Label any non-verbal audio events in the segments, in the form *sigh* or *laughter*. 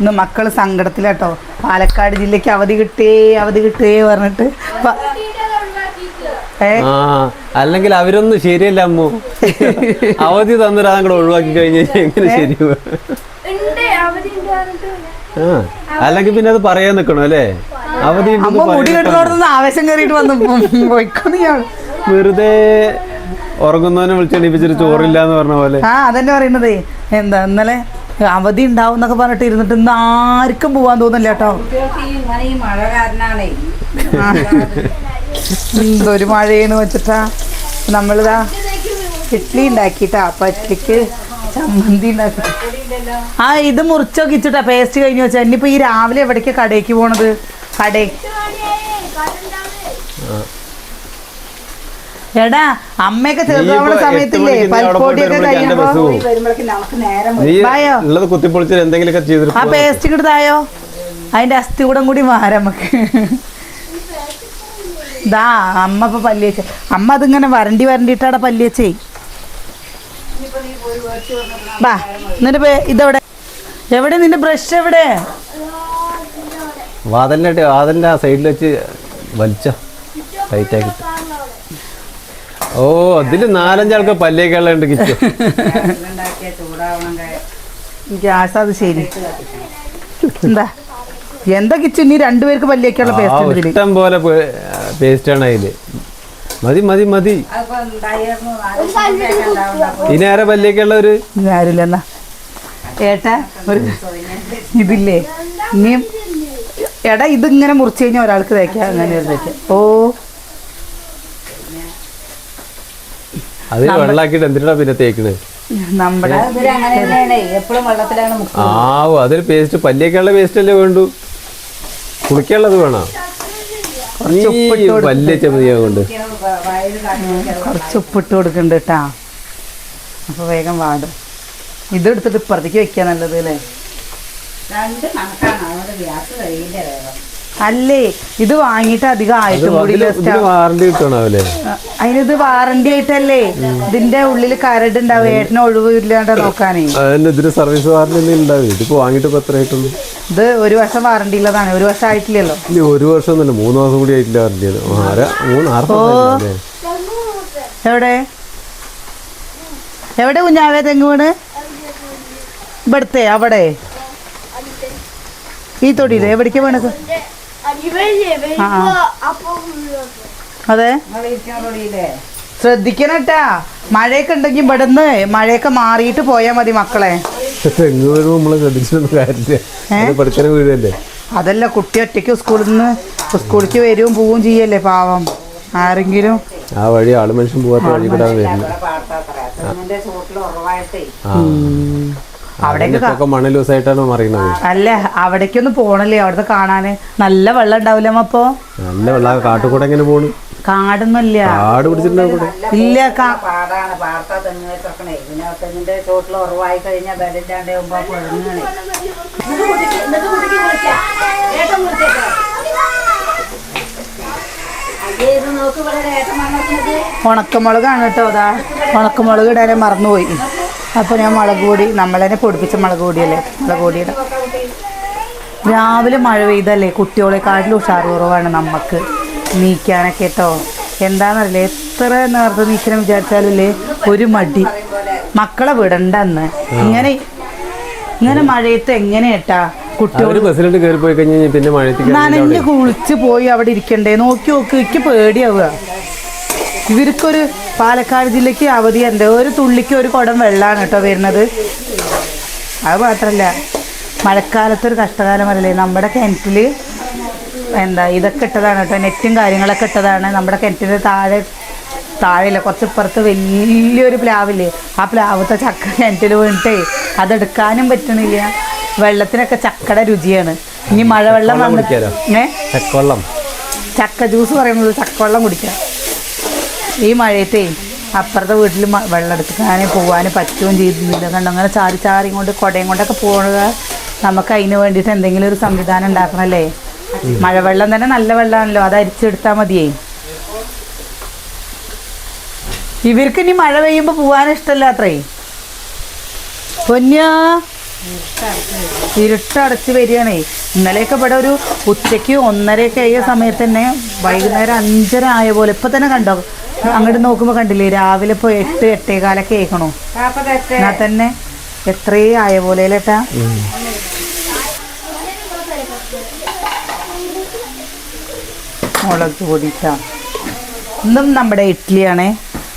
ഇന്ന് മക്കൾ സങ്കടത്തിലാട്ടോ. പാലക്കാട് ജില്ലക്ക് അവധി കിട്ടേ അവധി കിട്ടേ പറഞ്ഞിട്ട് ആ അല്ലെങ്കിൽ അവരൊന്നും ശരിയല്ല അമ്മു. അവധി തന്നിട്ട് അങ്ങോട്ട് ഒഴിവാക്കി കഴിഞ്ഞാൽ എങ്ങനെ അല്ലെങ്കിൽ പിന്നെ അത് പറയാൻ നിക്കണം അല്ലേ? അവധി ആവേശം കയറിയിട്ട് വന്നു. വെറുതെ ഉറങ്ങുന്നവനെ വിളിച്ചെണീപ്പിച്ചിട്ട് ചോറില്ല എന്ന് പറഞ്ഞ പോലെ. ആ അതന്നെ പറയുന്നത്. എന്താ ഇന്നലെ അവധി ഉണ്ടാവും എന്നൊക്കെ പറഞ്ഞിട്ട് ഇരുന്നിട്ട് ഇന്ന് ആർക്കും പോവാൻ തോന്നില്ല കേട്ടോ. എന്തൊരു *laughs* മഴയെന്ന് വെച്ചിട്ടാ. നമ്മളിതാ ഇഡ്ഡലി ഉണ്ടാക്കിട്ടാ അപ്പൊ ഇഡ്ഡലിക്ക് ചമ്മന്തി ഉണ്ടാക്കി. ആ ഇത് മുറിച്ചൊക്കെ ഇച്ചിട്ടാ പേസ്റ്റ് കഴിഞ്ഞു വെച്ചാ ഇനിയിപ്പോ ഈ രാവിലെ എവിടേക്ക് കടയ്ക്ക് പോണത്? കടേ. എടാ അമ്മയൊക്കെ ചെറുതാവണ നീ ഇപ്പൊ സമയത്തില്ലേ പൽപ്പോടിയൊക്കെ കഴിയുമ്പോ ആ. പേസ്റ്റ് കിട്ടായോ അതിന്റെ അസ്ഥി കൂടെ കൂടി മാറാം നമുക്ക്. ദാ അമ്മ ഇപ്പൊ പല്ലിയച്ച വെച്ച. അമ്മ അതിങ്ങനെ വരണ്ടി വരണ്ടിട്ടാടെ പല്ലിയച്ചേ വെച്ചേ. ബാ എന്നിട്ട് പേ- ഇതെവിടെ? എവിടെ നിന്റെ ബ്രഷ് എവിടെ? വാതലിന്റെ വാതലിന്റെ ആ സൈഡിൽ വെച്ച് വലിച്ചോ. ടൈറ്റ് ആക്കിട്ട് ഓ അതിൽ നാലഞ്ചാൾക്ക് പല്ലേക്കുള്ള ഉണ്ട് കിച്ചു ഗ്യാസ് അത് ശരി. എന്താ? എന്താ കിച്ചു ഇനി രണ്ടുപേർക്ക് പല്ലേക്കുള്ള ആ, പേസ്റ്റ് ഇഷ്ടം പോലെ പേസ്റ്റ് ആണ് അതിൽ. മതി മതി മതി. ഇനി ആരെ പല്ലേക്കുള്ള ഒരു? ആരില്ല എന്നാ. ഏട്ടാ ഒരു ഇതില്ലേ? ഇനിയും എടാ ഇതിങ്ങനെ മുറിച്ച് കഴിഞ്ഞാൽ ഒരാൾക്ക് തേക്കാം അങ്ങനെ ഒരു തേക്കാം. ഓ. അതിൽ വെള്ളാക്കിട്ട് എന്തിനാ പിന്നെ തേക്കണ്? നമ്മുടെ എപ്പോഴും വെള്ളത്തിലാണ് ആവോ അതിൽ പേസ്റ്റ് പല്ലിയൊക്കെയുള്ള പേസ്റ്റ് അല്ലേ വേണ്ടു? കുളിക്കാനുള്ളത് വേണോ? നീ ചെമ്മതിയാകൊണ്ട് കുറച്ച് ഉപ്പിട്ട് കൊടുക്കുന്നുണ്ട് കേട്ടാ. അപ്പൊ വേഗം വാടും. ഇതെടുത്തിട്ട് ഇപ്പുറത്തേക്ക് വെക്കാൻ നല്ലത് അല്ലേ? രണ്ട് കണക്കാണ് അതുകൊണ്ട് ഗ്യാസ് കഴിയില്ല വേഗം. അല്ലേ? ഇത് വാങ്ങിയിട്ട് അധികം ആയിട്ടും കൂടി അതിനിത് വാറണ്ടി ആയിട്ടല്ലേ? ഇതിന്റെ ഉള്ളിൽ കരട് ഉണ്ടാവും ഏട്ടന് ഒഴിവില്ലാണ്ട് നോക്കാനേ. സർവീസ് വാറണ്ടി ഇതിപ്പോ ഇപ്പൊ ഇത് ഒരു വർഷം വാറണ്ടി ഉള്ളതാണ്. ഒരു വർഷം ആയിട്ടില്ലല്ലോ. ഒരു വർഷം മൂന്ന് മാസം കൂടി ആയിട്ടില്ല വാറണ്ടി എവിടെ? എവിടെ കുഞ്ഞാവേ തെങ്ങ് വീണ്? ഇവിടുത്തെ അവിടെ. ഈ തൊടിയില്ലേ എവിടേക്ക് വേണത്. അതെ? ശ്രദ്ധിക്കണട്ടാ മഴയൊക്കെ ഉണ്ടെങ്കിൽ ഇവിടുന്ന് മഴയൊക്കെ മാറിയിട്ട് പോയാൽ മതി മക്കളെ. അതല്ല കുട്ടി ഒറ്റയ്ക്ക് സ്കൂളിൽ നിന്ന് സ്കൂളിലേക്ക് വരും പോവും ചെയ്യല്ലേ പാവം. ആരെങ്കിലും. ആ വഴി ആൾ മനുഷ്യൻ പോകാത്ത വഴി കൂടെ വരുന്നത്. അവിടേക്ക് മണൽ ദിവസമായിട്ടാണ് മറിയുന്നത് അല്ല? അവിടേക്കൊന്നും പോണല്ലേ? അവിടുത്തെ കാണാന്. നല്ല വെള്ളം ഉണ്ടാവില്ല അപ്പൊ? നല്ല വെള്ള. കാട്ടുകൂടെ എങ്ങനെ പോണു? കാടൊന്നുമില്ല. കാട് പിടിച്ചിട്ടുണ്ടാവും കൂടെ ഇല്ല കാ പാടാണ്. പാടത്താ തെങ്ങ് വെച്ചോക്കണേ. പിന്നെ തെങ്ങിന്റെ ചോട്ടിൽ ഉറവായി കഴിഞ്ഞാൽ ബലില്ലാണ്ട് പുഴങ്ങണേ. ഉണക്കമുളകാണ് കേട്ടോ അതാ. ഉണക്കമുളക് ഇടാനെ മറന്നുപോയി. അപ്പോൾ ഞാൻ മുളക് പൊടി നമ്മൾ തന്നെ പൊടിപ്പിച്ച മുളക് പൊടിയല്ലേ? മുളക് പൊടിയുടെ. രാവിലെ മഴ പെയ്തല്ലേ? കുട്ടികളെക്കാട്ടിലും ഉഷാർ കുറവാണ് നമുക്ക് നീക്കാനൊക്കെ കേട്ടോ എന്താണെന്നറിയില്ല എത്ര നേരത്തെ നീക്കണം വിചാരിച്ചാലല്ലേ? ഒരു മടി. മക്കളെ വിടണ്ട അന്ന്. ഇങ്ങനെ ഇങ്ങനെ മഴയത്ത് എങ്ങനെയാട്ടാ? കുട്ടികൾ അവർ ബസ്സിലോട്ട് കയറി പോയി കഴിഞ്ഞാൽ പിന്നെ നനഞ്ഞ് കുളിച്ച് പോയി അവിടെ ഇരിക്കണ്ടേ? നോക്കി നോക്കി എനിക്ക് പേടിയാവുക. ഇവർക്കൊരു പാലക്കാട് ജില്ലയ്ക്ക് അവധി എന്തോ ഒരു തുള്ളിക്ക് ഒരു കുടം വെള്ളമാണ് കേട്ടോ വരുന്നത്. അത് മാത്രല്ല മഴക്കാലത്തൊരു കഷ്ടകാലമല്ലേ നമ്മുടെ കിണറ്റിൽ എന്താ ഇതൊക്കെ ഇട്ടതാണ് കേട്ടോ. നെറ്റും കാര്യങ്ങളൊക്കെ ഇട്ടതാണ്. നമ്മുടെ കിണറ്റിന്റെ താഴെ താഴെയില്ല കുറച്ച് ഇപ്പുറത്ത് വലിയൊരു പ്ലാവില്ലേ? ആ പ്ലാവത്തെ ചക്ക കിണറ്റിൽ വീണിട്ടേ അതെടുക്കാനും പറ്റണില്ല. വെള്ളത്തിനൊക്കെ ചക്കയുടെ രുചിയാണ്. ഇനി മഴവെള്ളം ചക്കവെള്ളം. ചക്ക ജ്യൂസ് പറയുന്നത് ചക്കവെള്ളം കുടിക്കാം. ഈ മഴയത്തേ അപ്പുറത്തെ വീട്ടിൽ വെള്ളം എടുക്കാനും പോകാനും പറ്റുകയും ചെയ്തിരുന്നില്ല. കണ്ടോ? അങ്ങനെ ചാരി ചാരി കൊണ്ട് കുടയും കൊണ്ടൊക്കെ പോകുക നമുക്ക് അതിന് വേണ്ടിയിട്ട് എന്തെങ്കിലും ഒരു സംവിധാനം ഉണ്ടാക്കണല്ലേ മഴവെള്ളം തന്നെ നല്ല വെള്ളമാണല്ലോ. അത് അരിച്ചെടുത്താൽ മതിയേ. ഇവർക്ക് ഇനി മഴ പെയ്യുമ്പോൾ പോകാൻ ഇഷ്ടമല്ല അത്രേ. പൊന്നാ? ഇരുട്ടടച്ച് വരികയാണേ. ഇന്നലെയൊക്കെ ഇവിടെ ഒരു ഉച്ചയ്ക്ക് ഒന്നരയൊക്കെ ആയ സമയത്ത് തന്നെ വൈകുന്നേരം അഞ്ചര ആയ പോലെ ഇപ്പൊ തന്നെ കണ്ടോ? അങ്ങോട്ട് നോക്കുമ്പോ കണ്ടില്ലേ? രാവിലെ ഇപ്പൊ എട്ട് എട്ടേകാലൊക്കെ കേൾക്കണോ എന്നാ തന്നെ എത്രേ ആയ പോലെ അല്ലേട്ടാ മുളക് പൊടിട്ടാ. ഇന്നും നമ്മുടെ ഇഡ്ഡലിയാണേ.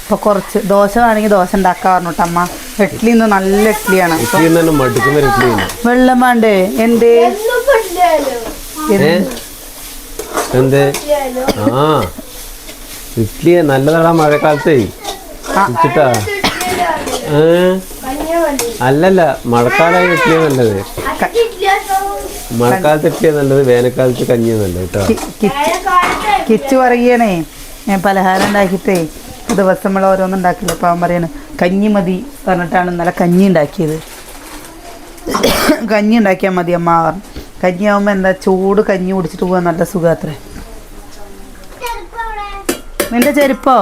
ഇപ്പൊ കുറച്ച് ദോശ വേണമെങ്കിൽ ദോശ ഉണ്ടാക്കാൻ അമ്മ. ഇഡ്ഡലി ഇന്ന് നല്ല ഇഡ്ഡലിയാണ് വെള്ളം വേണ്ടേ? എന്തേ? എന്തേ? ആ. ഇഡ്ഡലി നല്ലതാടാ മഴക്കാലത്തേ. വെച്ചിട്ടാ അല്ലല്ല മഴക്കാലം ഇഡ്ഡലിയാ നല്ലത്. മഴക്കാലത്ത് ഇഡ്ഡലിയാ നല്ലത് വേനൽക്കാലത്ത് കഞ്ഞിയാ നല്ലത് കേട്ടോ. കിച്ചു പറയണേ ഞാൻ പലഹാരം ഉണ്ടാക്കിയിട്ടേ ദിവസം നമ്മൾ ഓരോന്നുണ്ടാക്കില്ല അപ്പം പറയാണ് കഞ്ഞി മതി പറഞ്ഞിട്ടാണ് ഇന്നലെ കഞ്ഞി ഉണ്ടാക്കിയത്. കഞ്ഞി ഉണ്ടാക്കിയാൽ മതി അമ്മ പറഞ്ഞു. കഞ്ഞി ആവുമ്പോൾ എന്താ ചൂട് കഞ്ഞി കുടിച്ചിട്ട് പോകാൻ നല്ല സുഖാത്രേ. നിന്റെ ചെരുപ്പോ?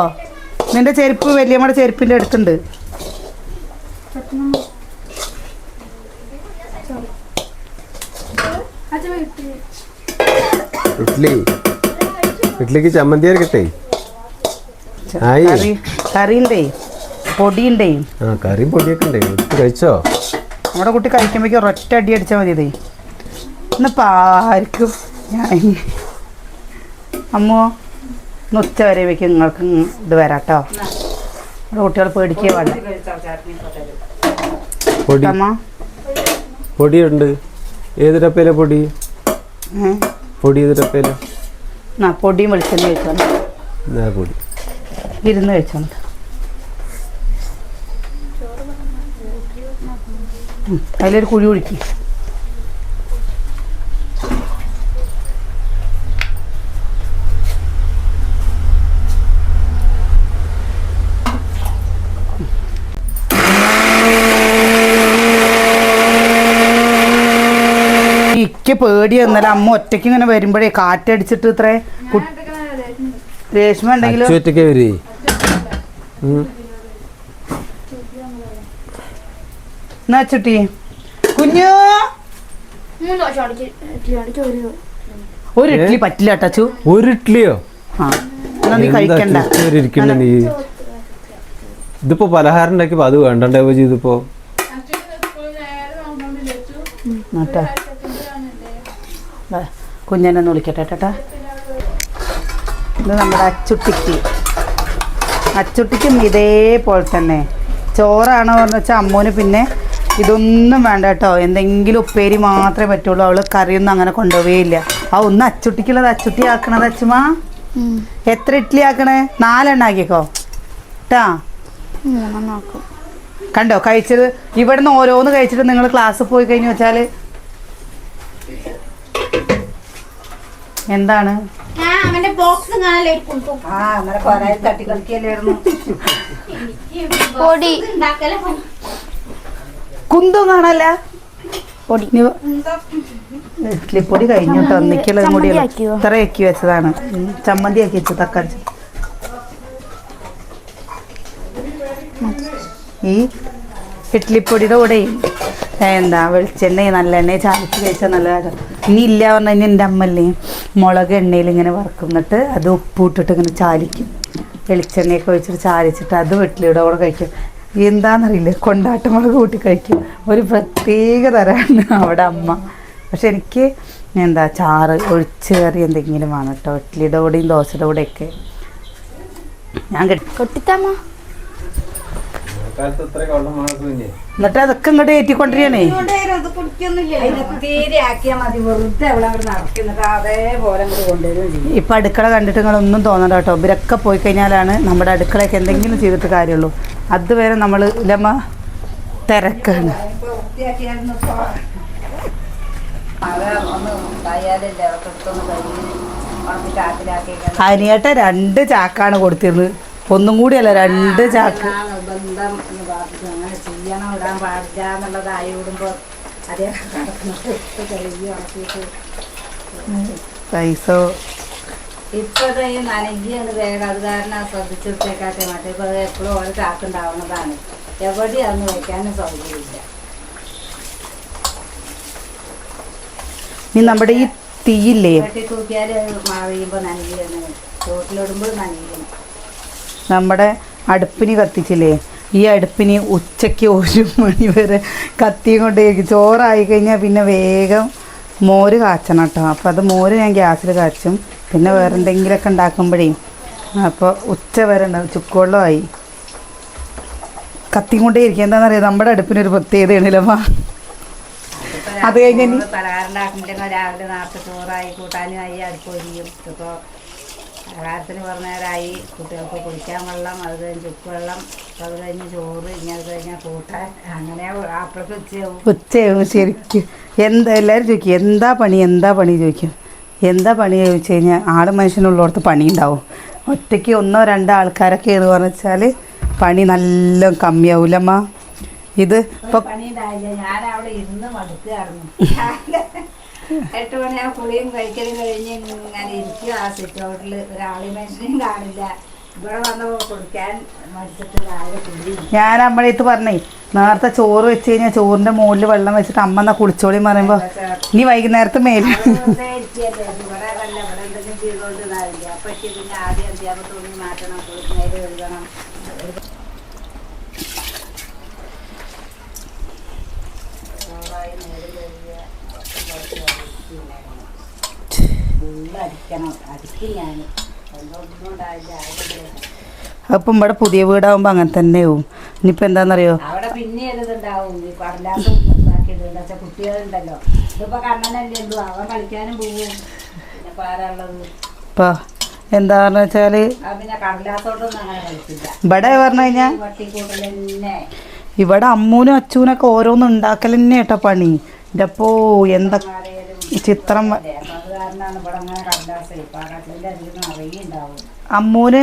നിന്റെ ചെരുപ്പ് വലിയമ്മയുടെ ചെരുപ്പിന്റെ അടുത്തുണ്ട്. ഇഡ്ലി. ഇഡ്ലിക്ക് ചമ്മന്തി അരക്കട്ടെ. കറി കറിയുണ്ടേ പൊടിയുണ്ടേ ആ കറിയും പൊടിയൊക്കെ ഉണ്ടേ. എടുത്ത് കഴിച്ചോ? നമ്മുടെ കുട്ടി കഴിക്കുമ്പോഴേക്കും ഒരൊറ്റ അടി അടിച്ചാൽ മതി ഇതേ ഇന്നിപ്പോൾ ആർക്കും ഞാൻ അമ്മോ ഇന്ന് ഉച്ച വരെ വയ്ക്കും നിങ്ങൾക്ക് ഇത് വരാട്ടോ. നമ്മുടെ കുട്ടികൾ പേടിക്കുക വേണ്ട. പൊടി. പൊടിയുണ്ട്. ഏത് ഡപ്പയിലെ പൊടി? പൊടി ഏത് ഡപ്പയിലെ ആ പൊടിയും വെളിച്ചെണ്ണ കഴിച്ചോണ്ട് പൊടി. ഇരുന്ന് കഴിച്ചോണ്ട് അതിലൊരു കുഴി ഒഴുക്കി. എനിക്ക് പേടി എന്നാലും അമ്മ ഒറ്റയ്ക്ക് ഇങ്ങനെ വരുമ്പോഴേ കാറ്റടിച്ചിട്ട് ഇത്രേ. രേഷ്മ ഉണ്ടെങ്കിലും? ഒറ്റയ്ക്ക് വരേ. എന്നാ ചുട്ടി? കുഞ്ഞു! ഒരു ഇഡ്ഡലി പറ്റില്ല ടച്ചു ഒരു ഇഡ്ഡലിയോ ആ എന്നാ നീ കഴിക്കണ്ട. നീ. ഇതിപ്പോ പലഹാരം ഉണ്ടാക്കിയപ്പോ അത് വേണ്ടേ ഇതിപ്പോ കുഞ്ഞനെ ഒന്ന് വിളിക്കട്ടെ ചേട്ടാ ഇത് നമ്മുടെ അച്ചുട്ടിക്ക്. അച്ചുട്ടിക്കും ഇതേപോലെ തന്നെ. ചോറാണോ എന്ന് വെച്ചാൽ അമ്മൂന് പിന്നെ ഇതൊന്നും വേണ്ട കേട്ടോ. എന്തെങ്കിലും ഉപ്പേരി മാത്രമേ പറ്റുള്ളൂ. അവൾ കറിയൊന്നും അങ്ങനെ കൊണ്ടുപോവേയില്ല ആ ഒന്ന് അച്ചുട്ടിക്കുള്ളത് അച്ചുട്ടി ആക്കണത് അച്ഛമാ എത്ര ഇഡ്ഡലി ആക്കണേ? നാലെണ്ണ ആക്കിക്കോ ട്ടാ. കണ്ടോ? കഴിച്ചത് ഇവിടുന്ന് ഓരോന്ന് കഴിച്ചിട്ട് നിങ്ങൾ ക്ലാസ്സിൽ പോയി കഴിഞ്ഞു വെച്ചാൽ എന്താണ്? ഞാൻ കുന്തും കാണല്ല. പൊടി. ഇഡ്ലിപ്പൊടി കഴിഞ്ഞു കേട്ടോ. ഒന്നിക്കുള്ളതും കൂടി ചമ്മന്തി ഇത്ര ആക്കി വെച്ചതാണ്. ചമ്മന്തി ആക്കി വെച്ചു തക്കാളി. ഈ ഇഡ്ലിപ്പൊടിയുടെ കൂടെ എന്താ വെളിച്ചെണ്ണ നല്ലെണ്ണ ചാലിച്ച് കഴിച്ചാൽ നല്ലതാണ് ഇനി ഇല്ല പറഞ്ഞു കഴിഞ്ഞാൽ എന്റെ അമ്മല്ലേ മുളക് എണ്ണയിൽ ഇങ്ങനെ വറക്കും എന്നിട്ട് അത് ഉപ്പിട്ടിട്ട് ഇങ്ങനെ ചാലിക്കും. വെളിച്ചെണ്ണയൊക്കെ ഒഴിച്ചിട്ട് ചാലിച്ചിട്ട് അത് വെട്ടിലിയുടെ കൂടെ കഴിക്കും. എന്താണെന്നറിയില്ല കൊണ്ടാട്ട മുളക് കൂട്ടി കഴിക്കും. ഒരു പ്രത്യേക തരമാണ് അവിടെ അമ്മ. പക്ഷെ എനിക്ക് എന്താ ചാറ് ഒഴിച്ച് കറി എന്തെങ്കിലും ആണ് കേട്ടോ. ഇഡ്ലിയുടെ കൂടെയും ദോശയുടെ കൂടെയൊക്കെ. ഞാൻ കെട്ടി കൊട്ടിത്തമ്മ. എന്നിട്ട് അതൊക്കെ ഇങ്ങോട്ട് ഏറ്റിക്കൊണ്ടിരിക്കണേ. ഇപ്പൊ അടുക്കള കണ്ടിട്ട് നിങ്ങളൊന്നും തോന്നണ്ട കേട്ടോ. ഇവരൊക്കെ പോയി കഴിഞ്ഞാലാണ് നമ്മുടെ അടുക്കളയൊക്കെ എന്തെങ്കിലും ചെയ്തിട്ട് കാര്യമുള്ളൂ. അതുവരെ നമ്മൾ ഇല്ലമ്മ തിരക്കാണ്. അനിയേട്ട രണ്ട് ചാക്കാണ് കൊടുത്തിരുന്നത്. ഒന്നും കൂടിയല്ല രണ്ട് ചാക്ക്. പൈസ ഇപ്പോഴത്തെ ഈ നനകിയാണ് വേഗം അത് കാരണം ശ്രദ്ധിച്ചെടുത്തേക്കാട്ടെ മറ്റേ ഇപ്പോൾ എപ്പോഴും ഓരോ ചാക്കുണ്ടാവുന്നതാണ് എവിടെയും അതൊന്നും വയ്ക്കാനും സൗകര്യമില്ല. ഇനി നമ്മുടെ ഈ തീയില്ലേ? വെട്ടി തൂക്കിയാൽ മഴ പെയ്യുമ്പോൾ നനയുന്നു ചോട്ടിലിടുമ്പോൾ നനയുന്നു നമ്മുടെ അടുപ്പിന് കത്തിച്ചില്ലേ? ഈ അടുപ്പിന് ഉച്ചയ്ക്ക് ഒരു മണി വരെ കത്തി കൊണ്ടേക്ക് ചോറായി കഴിഞ്ഞാൽ പിന്നെ വേഗം മോര് കാച്ചണം കേട്ടോ. അപ്പോൾ അത് മോര് ഞാൻ ഗ്യാസിൽ കാച്ചും. പിന്നെ വേറെ എന്തെങ്കിലുമൊക്കെ ഉണ്ടാക്കുമ്പോഴേ അപ്പോൾ ഉച്ച വരെ ഉണ്ടാവും ചുക്കുവെള്ളമായി കത്തി കൊണ്ടേ ഇരിക്കുക. എന്താണെന്നറിയാം? നമ്മുടെ അടുപ്പിനൊരു പ്രത്യേകതയാണല്ലമ്മ അത് കഴിഞ്ഞ് ഇനി- പലഹാരം ഉണ്ടാക്കുമ്പോഴേക്കും രാവിലെ നേരത്തെ ചോറായി കൂട്ടാനുമായി അടുപ്പ് ഒരിയും. ഇപ്പോൾ പലഹാരത്തിന് പറഞ്ഞ നേരമായി. കുട്ടികൾക്ക് കുടിക്കാൻ വെള്ളം അത് കഴിഞ്ഞ് ചുക്കുവെള്ളം അത് കഴിഞ്ഞ് ചോറ് ഇനി അത് കഴിഞ്ഞാൽ കൂട്ടാൻ. അങ്ങനെ അപ്പോഴേക്ക് ഉച്ചയാവും. ഉച്ചയാവും ശരിക്കും. എന്താ എല്ലാവരും ചോദിക്കും എന്താ പണി? എന്താ പണി? ചോദിക്കും. എന്താ പണി ചോദിച്ചു കഴിഞ്ഞാൽ ആട് മനുഷ്യനുള്ളടത്ത് പണി ഉണ്ടാവും ഒറ്റയ്ക്ക് ഒന്നോ രണ്ടോ ആൾക്കാരൊക്കെ എന്ന് പറഞ്ഞാൽ പണി നല്ല കമ്മിയാവൂലമ്മ. ഇത് ഇപ്പൊ എട്ട് മണിയാ കുളിയും കഴിക്കലും കഴിഞ്ഞ് ഇങ്ങനെ ഇരിക്കും ആ സിറ്റ് ഔട്ടിൽ ഒരാളെ മനുഷ്യനെയും കാണില്ല. ഞാൻ അമ്മടത്ത് പറഞ്ഞേ നേരത്തെ ചോറ് വെച്ച് കഴിഞ്ഞാൽ ചോറിന്റെ മുകളിൽ വെള്ളം വെച്ചിട്ട് അമ്മ എന്നാ കുളിച്ചോളി പറയുമ്പോ ഇനി വൈകുന്നേരത്തെ മേൽ. അടിക്കണം അടിക്കും ഞാൻ അപ്പം ഇവിടെ പുതിയ വീടാകുമ്പോൾ അങ്ങനെ തന്നെയാവും. ഇനിയിപ്പോൾ എന്താണെന്നറിയോ അവിടെ പിന്നെ ഇതുണ്ടാവും കുട്ടികളുണ്ടല്ലോ. കണ്ണനല്ലേ ഉള്ളൂ. അവൻ കളിക്കാനും പിന്നെ ഇപ്പോൾ അങ്ങനെ കളിക്കില്ല. ഇവിടെ പറഞ്ഞു കഴിഞ്ഞാൽ ഇവിടെ അമ്മൂനും അച്ചൂനൊക്കെ ഓരോന്ന് ഉണ്ടാക്കൽ തന്നെ കേട്ടോ പണി എന്റെ എന്തൊക്കെ ആരെയും ചിത്രം അമ്മൂന്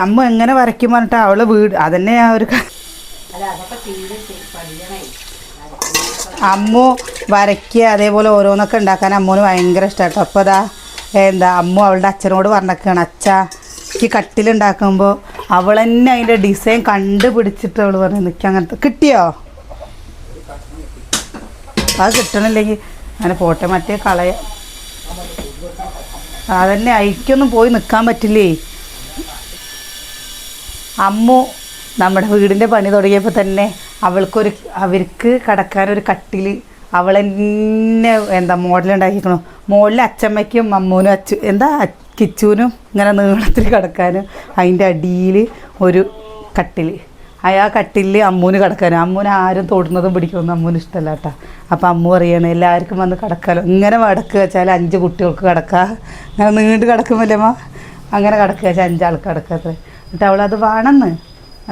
അമ്മ എങ്ങനെ വരയ്ക്കും പറഞ്ഞിട്ട് അവൾ വീട് അതന്നെ ആ ഒരു അമ്മു വരയ്ക്കുക അതേപോലെ ഓരോന്നൊക്കെ ഉണ്ടാക്കാൻ അമ്മൂന് ഭയങ്കര ഇഷ്ടമാട്ടോ അപ്പോൾ അതാ എന്താ അമ്മു അവളുടെ അച്ഛനോട് പറഞ്ഞേക്കാണ് അച്ഛ എനിക്ക് കട്ടിലുണ്ടാക്കുമ്പോൾ അവൾ തന്നെ അതിന്റെ ഡിസൈൻ കണ്ടുപിടിച്ചിട്ട് അവൾ പറഞ്ഞു നിൽക്കുക അങ്ങനത്തെ കിട്ടിയോ? അത് കിട്ടണില്ലെങ്കിൽ അങ്ങനെ പോട്ടെ മറ്റേ കളയ. അതന്നെ അയക്കൊന്നും പോയി നിൽക്കാൻ പറ്റില്ലേ? അമ്മു നമ്മുടെ വീടിന്റെ പണി തുടങ്ങിയപ്പോൾ തന്നെ അവൾക്കൊരു അവർക്ക് കടക്കാനൊരു കട്ടിൽ അവൾ തന്നെ എന്താ മോഡലുണ്ടാക്കിക്കണു മോളിൽ അച്ചമ്മയ്ക്കും അമ്മൂനും അച്ചു എന്താ കിച്ചൂനും ഇങ്ങനെ നീളത്തിൽ കിടക്കാനും അതിന്റെ അടിയിൽ ഒരു കട്ടിൽ ആ കട്ടിലിൽ അമ്മൂന് കിടക്കാനും. അമ്മൂന് ആരും തൊടുന്നതും പിടിക്കുന്നതും അമ്മൂന് ഇഷ്ടമല്ല കേട്ടോ അപ്പം അമ്മു പറയണ എല്ലാവർക്കും വന്ന് കിടക്കാലോ. ഇങ്ങനെ കിടക്കുക വെച്ചാൽ അഞ്ച് കുട്ടികൾക്ക് കിടക്കുക അങ്ങനെ നീണ്ട് കിടക്കുമല്ലേമ്മ അങ്ങനെ കിടക്കുക വെച്ചാൽ അഞ്ചാൾക്ക് കിടക്കുക അത്ര. എന്നിട്ട് അവളത് വേണമെന്ന്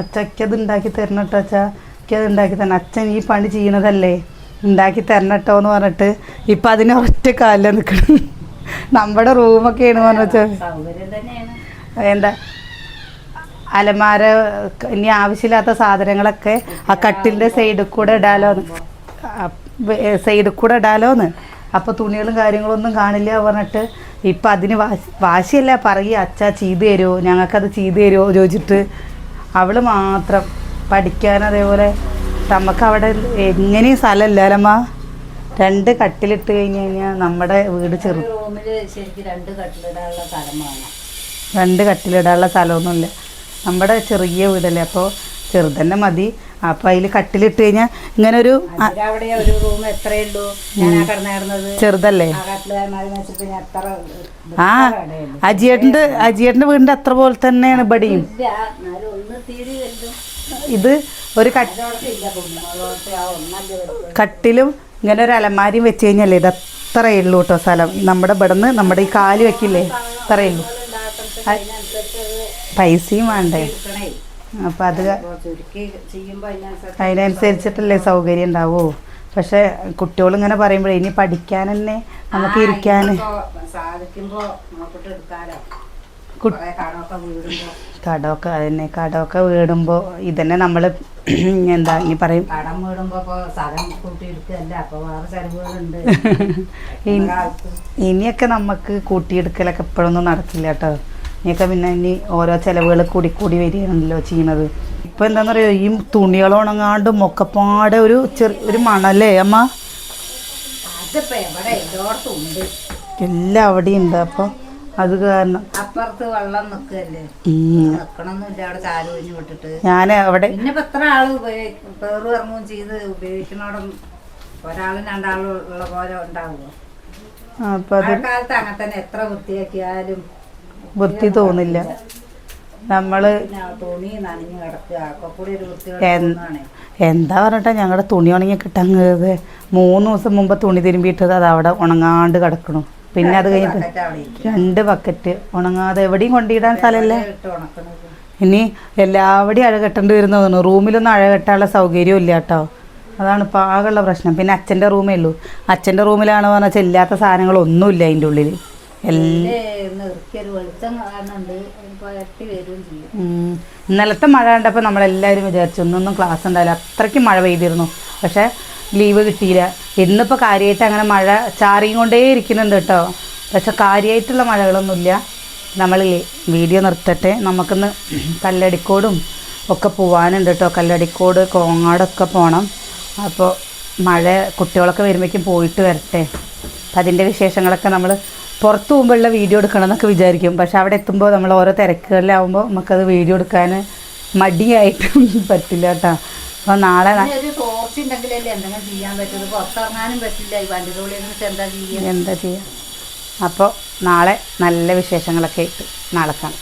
അച്ചക്കത് ഉണ്ടാക്കി തരണം കേട്ടോ അച്ഛാ എനിക്കത് ഉണ്ടാക്കി തരണം. അച്ഛൻ ഈ പണി ചെയ്യണതല്ലേ. ഉണ്ടാക്കി തരണം കേട്ടോ എന്ന് പറഞ്ഞിട്ട് ഇപ്പം അതിന് ഒറ്റ കാലിൽ നിൽക്കണം നമ്മുടെ റൂമൊക്കെയാണ് പറഞ്ഞു വെച്ചാൽ എന്താ? അലമാര ഇനി ആവശ്യമില്ലാത്ത സാധനങ്ങളൊക്കെ ആ കട്ടിലിന്റെ സൈഡിൽ കൂടെ ഇടാലോന്ന് സൈഡിൽ കൂടെ ഇടാലോന്ന് അപ്പോൾ തുണികളും കാര്യങ്ങളൊന്നും കാണില്ല പറഞ്ഞിട്ട് ഇപ്പം അതിന് വാശി വാശിയല്ല പറയുക അച്ഛാ ചെയ്തു തരുമോ ഞങ്ങൾക്കത് ചെയ്തു തരുമോ ചോദിച്ചിട്ട് അവൾ മാത്രം പഠിക്കാൻ അതേപോലെ നമുക്ക് അവിടെ എങ്ങനെയും സ്ഥലമില്ല അല്ലമ്മ രണ്ട് കട്ടിലിട്ട് കഴിഞ്ഞ് കഴിഞ്ഞാൽ നമ്മുടെ വീട് ചെറു രണ്ട് കട്ടിലിടാനുള്ള സ്ഥലമൊന്നുമില്ല. നമ്മുടെ ചെറിയ വീടല്ലേ? അപ്പോൾ ചെറുതന്നെ മതി. അപ്പൊ അതിൽ കട്ടിലിട്ട് കഴിഞ്ഞാൽ ഇങ്ങനെ ഒരു ചെറുതല്ലേ? ആ അജിയേട്ടന്റെ അജിയേട്ടന്റെ വീടിന്റെ അത്ര പോലെ തന്നെയാണ് ഇവിടെയും ഇത് ഒരു കട്ടിലും ഇങ്ങനെ ഒരു അലമാരിയും വെച്ച് കഴിഞ്ഞാലേ ഇത് അത്രയേ ഉള്ളൂ കേട്ടോ സ്ഥലം. നമ്മുടെ ഇവിടെ നിന്ന് നമ്മുടെ ഈ കാൽ വെക്കില്ലേ? അത്രയേ ഉള്ളൂ. പൈസയും വേണ്ടേ? അപ്പൊ അത് അതിനനുസരിച്ചിട്ടല്ലേ സൗകര്യം ഉണ്ടാവൂ? പക്ഷെ കുട്ടികൾ ഇങ്ങനെ പറയുമ്പോഴേ ഇനി പഠിക്കാൻ തന്നെ നമുക്ക് ഇരിക്കാന് ഇരിക്കാൻ? കടമൊക്കെ വീടുമ്പോ. അതന്നെ കടമൊക്കെ വീടുമ്പോൾ ഇതന്നെ നമ്മൾ എന്താ ഇനി പറയും. കടം വീടുമ്പോ കാലത്ത് ഇനിയൊക്കെ നമുക്ക് കൂട്ടിയെടുക്കലൊക്കെ എപ്പോഴൊന്നും നടക്കില്ല കേട്ടോ. ഇനിയൊക്കെ പിന്നെ ഇനി ഓരോ ചിലവുകൾ കൂടി കൂടി വരികയാണല്ലോ ചെയ്യണത്. ഇപ്പം എന്താണെന്ന് പറയുക ഈ തുണികൾ ഉണങ്ങാണ്ട് മൊക്കപ്പാടെ ഒരു ചെറിയ ഒരു മണല്ലേ അമ്മ? എല്ലാം അവിടെ ഉണ്ട്. അപ്പോൾ അത് കാരണം അപ്പുറത്ത് വെള്ളം നിൽക്കല്ലേ. അവിടെ ചാൽ ഒഴിഞ്ഞു വിട്ടിട്ട്. ഞാൻ അവിടെ പിന്നെ എത്ര ആൾ ഉപയോഗിക്കും പേറ് ഇറങ്ങുകയും ചെയ്ത് ഉപയോഗിക്കണോടും ഒരാളും രണ്ടാളും ഉള്ള പോലെ ഉണ്ടാവുമോ? അപ്പൊ മഴക്കാലത്ത് അങ്ങനെ തന്നെ എത്ര വൃത്തിയാക്കിയാലും വൃത്തി തോന്നില്ല. നമ്മൾ തുണി നനഞ്ഞു കിടക്കുക. എന്താ പറഞ്ഞിട്ട് ഞങ്ങളുടെ തുണി ഉണങ്ങി കിട്ടങ്ങത് മൂന്ന് ദിവസം മുമ്പ് തുണി തിരുമ്പിയിട്ടത് അത് അവിടെ ഉണങ്ങാണ്ട് കിടക്കണു. പിന്നെ അത് കഴിഞ്ഞിട്ട്. രണ്ട് ബക്കറ്റ് ഉണങ്ങാതെ എവിടെയും കൊണ്ടിടാൻ സ്ഥലമല്ല. ഇനി എല്ലാവിടെയും അഴ കെട്ടേണ്ടി വരുന്നതാണ്. റൂമിലൊന്നും അഴ കെട്ടാനുള്ള സൗകര്യം ഇല്ല കേട്ടോ. അതാണ് ആകെയുള്ള പ്രശ്നം. പിന്നെ അച്ഛന്റെ റൂമേ ഉള്ളൂ. അച്ഛന്റെ റൂമിലാണ് പറഞ്ഞാൽ ഇല്ലാത്ത സാധനങ്ങളൊന്നുമില്ല അതിന്റെ ഉള്ളിൽ ഇന്നലത്തെ മഴ കണ്ടപ്പോൾ നമ്മളെല്ലാവരും വിചാരിച്ചു ഒന്നൊന്നും ക്ലാസ് ഉണ്ടായില്ല അത്രയ്ക്ക് മഴ പെയ്തിരുന്നു. പക്ഷേ ലീവ് കിട്ടിയില്ല. ഇന്നിപ്പോൾ കാര്യമായിട്ട് അങ്ങനെ മഴ ചാറിയും കൊണ്ടേ ഇരിക്കുന്നുണ്ട് കേട്ടോ. പക്ഷെ കാര്യമായിട്ടുള്ള മഴകളൊന്നുമില്ല. നമ്മൾ വീഡിയോ നിർത്തട്ടെ. നമുക്കിന്ന് കല്ലടിക്കോടും ഒക്കെ പോവാനുണ്ട് കേട്ടോ. കല്ലടിക്കോട് കോങ്ങാടൊക്കെ പോകണം അപ്പോൾ മഴ കുട്ടികളൊക്കെ വരുമ്പോഴേക്കും പോയിട്ട് വരട്ടെ. അപ്പം അതിന്റെ വിശേഷങ്ങളൊക്കെ നമ്മൾ പുറത്ത് പോകുമ്പോഴുള്ള വീഡിയോ എടുക്കണം എന്നൊക്കെ വിചാരിക്കും. പക്ഷെ അവിടെ എത്തുമ്പോൾ നമ്മൾ ഓരോ തിരക്കുകളിലാവുമ്പോൾ നമുക്കത് വീഡിയോ എടുക്കാൻ മടിയായിട്ടും *laughs* പറ്റില്ല കേട്ടോ. അപ്പോൾ നാളെ എന്താ ചെയ്യുക അപ്പോൾ നാളെ നല്ല വിശേഷങ്ങളൊക്കെ ആയിട്ട് നാളെ കാണാം.